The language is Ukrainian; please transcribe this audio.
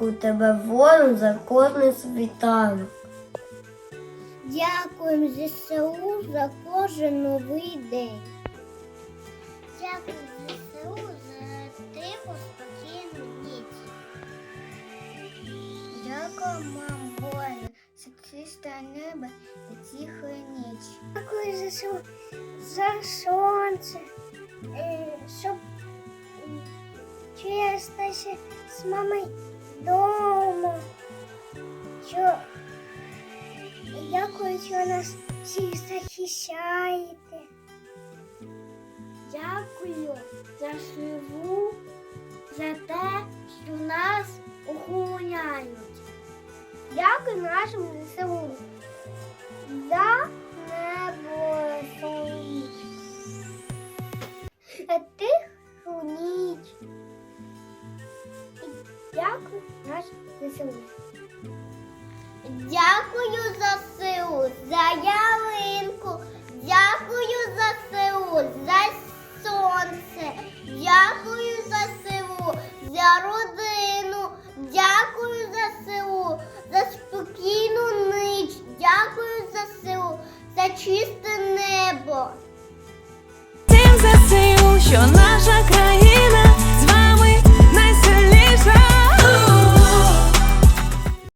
у тебе ворог за кожний світанок. Дякуємо ЗСУ за кожен новий день. Дякую ЗСУ за тиху, спокійну ніч. Дякую вам, Боже, за чисте небо і тиху ніч. Дякую ЗСУ за сонце, чистися з мамою вдома. Що Дякую, що нас всіх захищаєте. Дякую за живу, за те, що нас охороняють. Дякую нашому ЗСУ за дякую нашому ЗСУ. Дякую за силу, за ялинку, дякую за силу, за сонце, дякую за силу, за родину, дякую за силу, за спокійну ніч, дякую за силу, за чисте небо. Тим ЗСУ, що наша країна